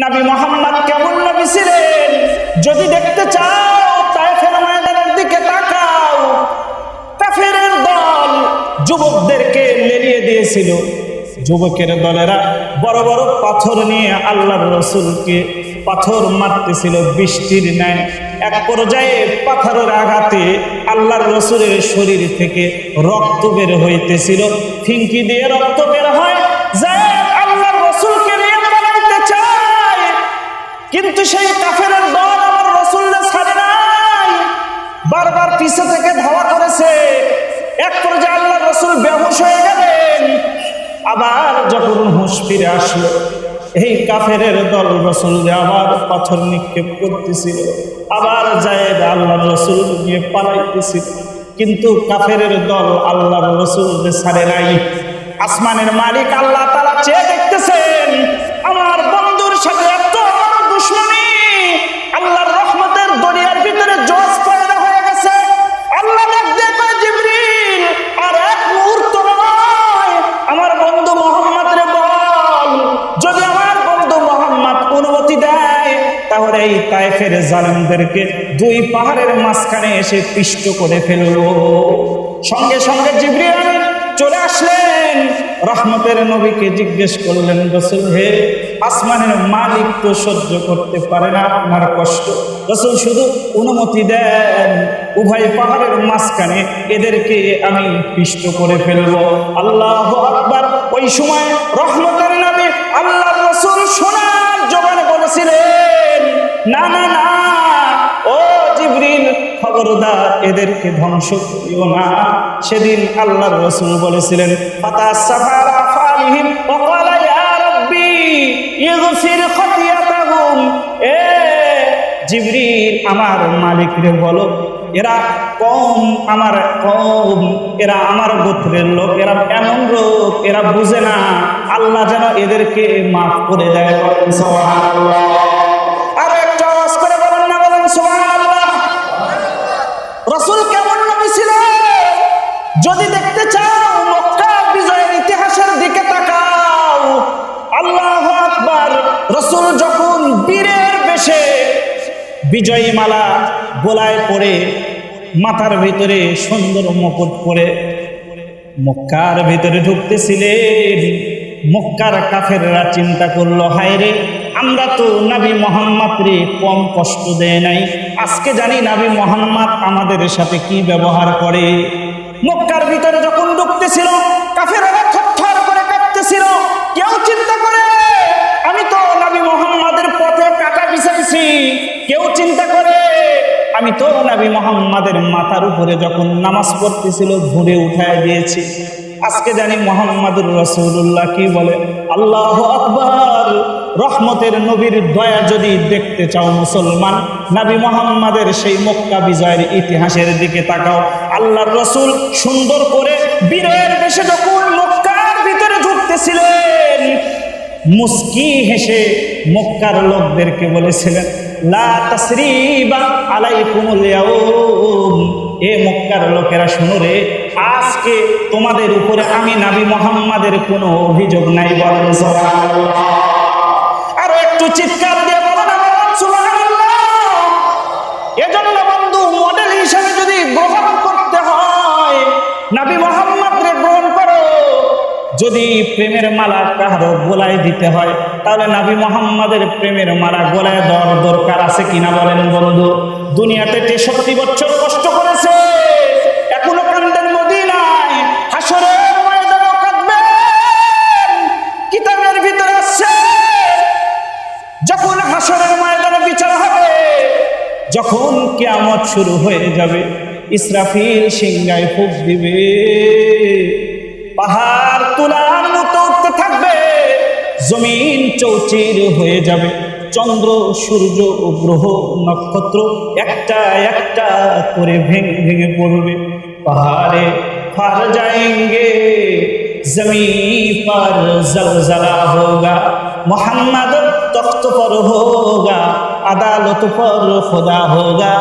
নবী মোহাম্মদ কেমন নবী ছিলেন? যদি দেখতে চাও, তাইফের ময়দানের দিকে তাকাও। কাফেরের দল যুবকদেরকে লেলিয়ে দিয়েছিল। যুবকের দলেরা বড় বড় পাথর নিয়ে আল্লাহর রসুলকে পাথর মারতেছিল বৃষ্টির ন্যায়। এক পর্যায়ে পাথরের আঘাতে আল্লাহর রসুলের শরীর থেকে রক্ত বের হইতেছিল। ফিঙ্কি দিয়ে রক্ত বের হয় কিন্তু সেই কাফের দল আমার রসুল্লা ছাড়ে নাই। বারবার পিছে থেকে ধাওয়া করেছে। এক পর্যায়ে আল্লাহ রসুল বেহুশ হয়ে গেলেন। আবার যখন হুঁশ ফিরে আসলো, এই কাফের দল রসুল আবার পাথর নিক্ষেপ করতেছিল। আবার যায় আল্লাহ রসুল নিয়ে পালাইতেছিল। কিন্তু কাফের দল আল্লাহ রসুল ছাড়ে নাই। আসমানের মালিক আল্লাহ তারা চেয়ে দেখতেছেন জালেমদেরকে দুই পাহাড়ের মাঝখানে এসে পিষ্ট করে ফেলব সঙ্গে সঙ্গে জিবরিল চলে আসলেন। রহমতের নবীকে জিজ্ঞেস করলেন, রসুল হে, আসমানের মালিক তো সহ্য করতে পারে না আপনার কষ্ট। রসুল শুধু অনুমতি দেন, উভয় পাহাড়ের মাঝখানে এদেরকে আমি পিষ্ট করে ফেলব। আল্লাহ আকবার। ওই সময় রহমতের নবী আল্লাহ রসুল সোনার জবানে বলেছিলেন, না না না জিবরিল খবরদার এদেরকে ধ্বংস করিও না। সেদিন আল্লাহর রসুল বলেছিলেন এ আমার মালিক রে বলো, এরা কম আমার কম, এরা আমার গোত্রের লোক, এরা এমন লোক, এরা বুঝে না। আল্লাহ যেন এদেরকে মাফ করে দেয় রসুল যখন বীরের বেশে বিজয়ী মালা গোলায় পরে মাথার ভিতরে সুন্দর মুকুট পরে মক্কার ভিতরে ঢুকতেছিলেন, মক্কার কাফেররা চিন্তা করল, হায় রে, আমরা তো নাবি মোহাম্মদ রে কম কষ্ট দেয় নাই। আজকে জানি নাবি মোহাম্মদ আমাদের সাথে কি ব্যবহার করে। মক্কার ভিতরে যখন ঢুকতেছিল, কাফেররা কেউ চিন্তা করে? আমি তো নবী মোহাম্মদের মাথার উপরে যখন নামাজ পড়তেছিল, ঘুরে উঠায় দিয়েছি। আজকে জানি মোহাম্মদুর রসুল্লাহ কি বলে? আল্লাহ আকবর! রহমতের নবীর দয়া যদি দেখতে চাও মুসলমান, নাবি মোহাম্মদের সেই মক্কা বিজয়ের ইতিহাসের দিকে তাকাও। আল্লাহর রসুল সুন্দর করে বীরের বেশে যখন মক্কার ভিতরে ঢুকতেছিলেন, মুস্কি হেসে মক্কার লোকদেরকে বলেছিলেন লা তাসরিবা আলাইকুমুল ইয়াউম। এ মক্কার লোকেরা শুনো রে, আজকে তোমাদের উপরে আমি নাবি মোহাম্মদের কোনো অভিযোগ নাই বলেন আরও একটু চিৎকার দিয়ে বন্ধু মডেল হিসেবে যদি গ্রহণ করতে হয়, নাবি মোহাম্মদ রে করো। যদি প্রেমের মালা কাহারো গোলায় দিতে হয় তাহলে নাবি মোহাম্মদের প্রেমের মালা গোলায় দেওয়ার দরকার আছে কিনা বলেন বন্ধু? দুনিয়াতে তেষট্টি বছর কষ্ট করেছে, এখনও কান্দের মদিনায় কাঁদবেন, কিতাবের ভিতরে আছে। যখন হাসরের ময়দানে বিচার হবে, যখন কিয়ামত শুরু হয়ে যাবে, ইসরাফিল সিংগায় ফুক দিবে। পাহাড় জমিন চৌচির হয়ে যাবে। চন্দ্র, সূর্য গ্রহ নক্ষত্র একটা একটা করে ভেঙে ভেঙে পড়বে। পাহাড়ে ফার যায়গে জমিন পর জল জলা হোগা। মোহাম্মদ তখ্ত পর হোগা, আদালত পর খোদা হোগা।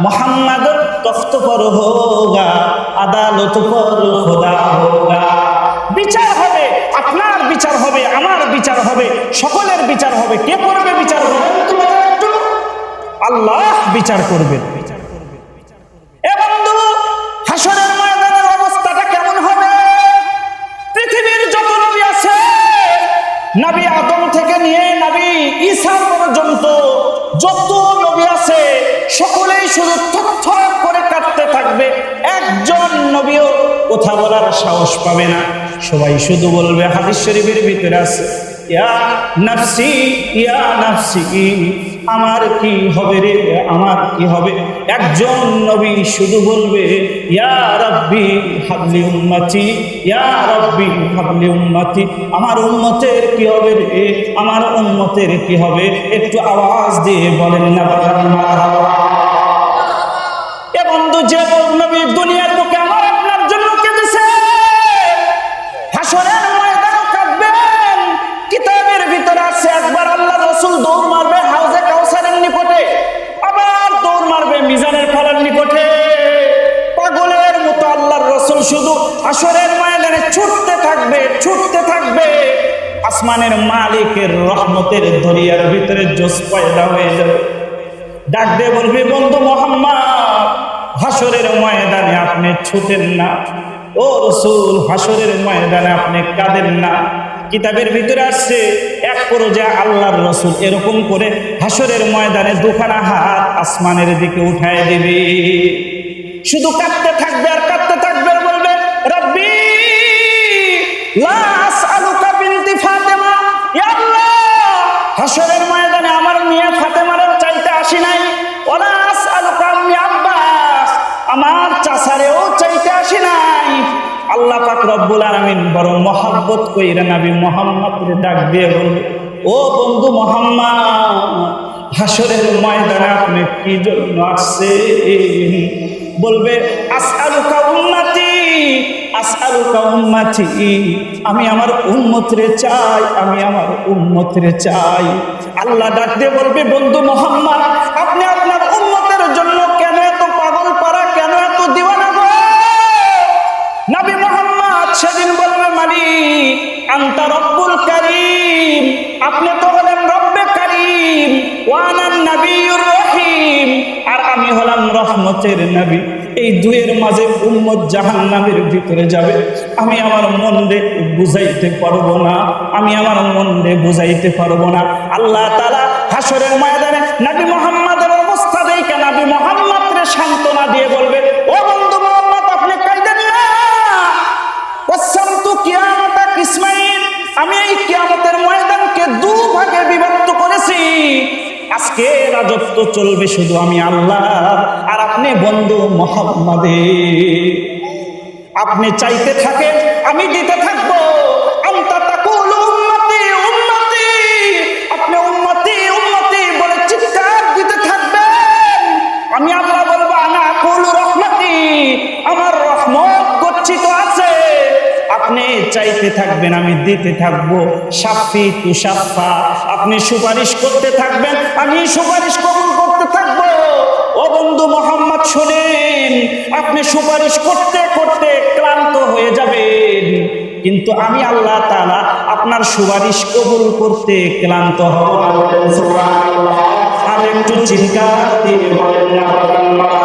মোহাম্মদ তখ্ত পর হোগা, আদালত পর খোদা হোগা। বিচার হবে, আপনার বিচার হবে, আমার বিচার হবে, সকলের বিচার হবে। হবে কে করবে বিচার? তো আল্লাহ বিচার করবেন অবস্থাটা কেমন হবে? পৃথিবীর যত নবী আদম থেকে নিয়ে পর্যন্ত যত নবী আছে, সকলেই শুধু তথ্য করে কাটতে থাকবে। একজন নবীও কথা বলার সাহস পাবে না সবাই শুধু বলবে হাদিস শরীফের ভিতরে আছে ইয়া নাফসি ইয়া নাফসি আমার কি হবে রে আমার কি হবে একজন নবী শুধু বলবে ইয়া ইয়া আমার উম্মতের কি হবে রে আমার উম্মতের কি হবে একটু আওয়াজ দিয়ে বলেন না হাসরের ময়দানে ছুটতে থাকবে ছুটতে থাকবে। আসমানের মালিকের রহমতের দরিয়ার ভিতরে জোস পয়দা হয়ে যাবে। ডাক দিয়ে বলবি, বন্ধু মোহাম্মদ হাসরের ময়দানে আপনি ছুটেন না। ও রসুল হাসরের ময়দানে আপনি কাঁদেন না। কিতাবের ভিতরে আসছে, এক পর্যা আল্লাহর রসুল এরকম করে হাসরের ময়দানে দুখানা হাত আসমানের দিকে উঠায় দেবে। শুধু কাঁদতে থাকবে আর কাঁদতে আমার চাচারেও চাইতে আসি নাই। আল্লাহ পাক রব্বুল আলামিন বড় মহাব্বত কইরা নবী ডাক দিয়ে বলবে ও বন্ধু মোহাম্মদ হাসরের ময়দানে আপনি কি জন্য আসছেন? বলবে আমি আমার উম্মতরে চাই, আমি আমার উম্মতরে চাই। আল্লাহ ডাক দিয়ে বলবে, বন্ধু মোহাম্মদ, আপনি আপনার সেদিন বলবে মালিক, আন্তা রব্বুল করিম। আপনি তো হলেন রব্বে করিম ওয়ানান নবীর রহিম। আর আমি হলাম রহমতের নবী। এই দুয়ের মাঝে উম্মত জাহান্নামের ভিতরে যাবে। আমি আমার মনরে বুঝাইতে পারব না, আমি আমার মনরে বুঝাইতে পারব না। আল্লাহ তাআলা হাসরের ময়দানে নবী মোহাম্মদের অবস্থা দেখে নবী মোহাম্মদরে সান্ত্বনা দিয়ে বলবে, ও বন্ধু আমি এই কিয়ামতের ময়দানকে দু ভাগে বিভক্ত করেছি। আজকে রাজত্ব চলবে শুধু আমি আল্লাহ আর আপনি বন্ধু মোহাম্মদে। আপনি চাইতে থাকেন, আমি দিতে থাকব। চাইতে থাকবেন, আমি দিতে থাকব। সাফি তু সাফা। আপনি সুপারিশ করতে থাকবেন, আমি সুপারিশ কবুল করতে থাকব। ও বন্ধু মোহাম্মদ, শোনেন, আপনি সুপারিশ করতে করতে ক্লান্ত হয়ে যাবেন। কিন্তু আমি আল্লাহ তাআলা আপনার সুপারিশ কবুল করতে ক্লান্ত হব। আর একটু চিন্তা দিয়ে